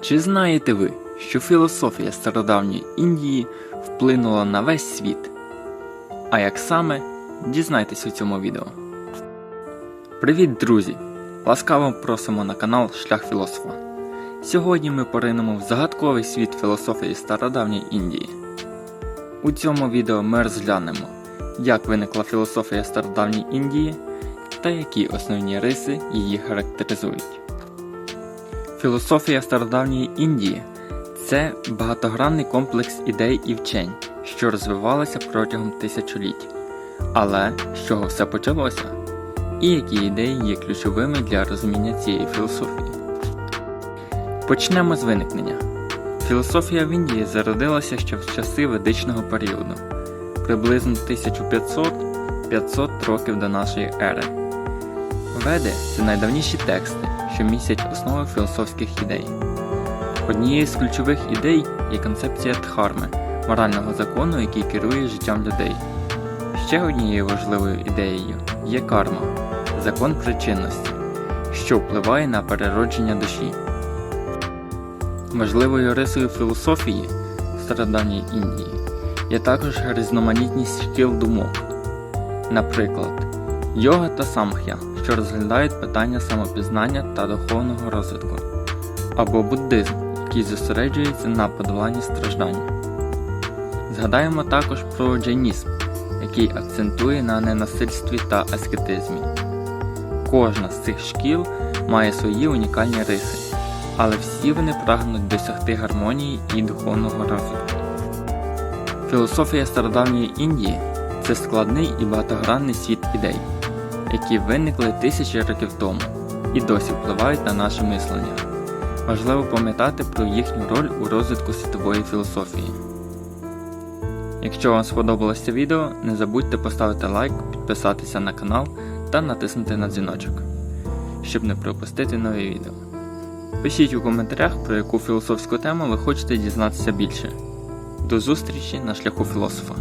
Чи знаєте ви, що філософія стародавньої Індії вплинула на весь світ? А як саме, дізнайтесь у цьому відео. Привіт, друзі! Ласкаво просимо на канал Шлях філософа. Сьогодні ми поринемо в загадковий світ філософії стародавньої Індії. У цьому відео ми розглянемо, як виникла філософія стародавньої Індії та які основні риси її характеризують. Філософія стародавньої Індії це багатогранний комплекс ідей і вчень, що розвивалися протягом тисячоліть. Але з чого все почалося? І які ідеї є ключовими для розуміння цієї філософії? Почнемо з виникнення. Філософія в Індії зародилася ще в часи ведичного періоду, приблизно 1500-500 років до нашої ери. Веди це найдавніші тексти, що містять основи філософських ідей. Однією з ключових ідей є концепція дхарми морального закону, який керує життям людей. Ще однією важливою ідеєю є карма закон причинності, що впливає на переродження душі. Важливою рисою філософії стародавньої Індії є також різноманітність шкіл думок, наприклад, йога та самх'я, що розглядають питання самопізнання та духовного розвитку, або буддизм, який зосереджується на подоланні страждань. Згадаємо також про джайнізм, який акцентує на ненасильстві та аскетизмі. Кожна з цих шкіл має свої унікальні риси, але всі вони прагнуть досягти гармонії і духовного розвитку. Філософія стародавньої Індії це складний і багатогранний світ ідей, які виникли тисячі років тому і досі впливають на наше мислення. Важливо пам'ятати про їхню роль у розвитку світової філософії. Якщо вам сподобалось це відео, не забудьте поставити лайк, підписатися на канал та натиснути на дзвіночок, щоб не пропустити нові відео. Пишіть у коментарях, про яку філософську тему ви хочете дізнатися більше. До зустрічі на шляху філософа.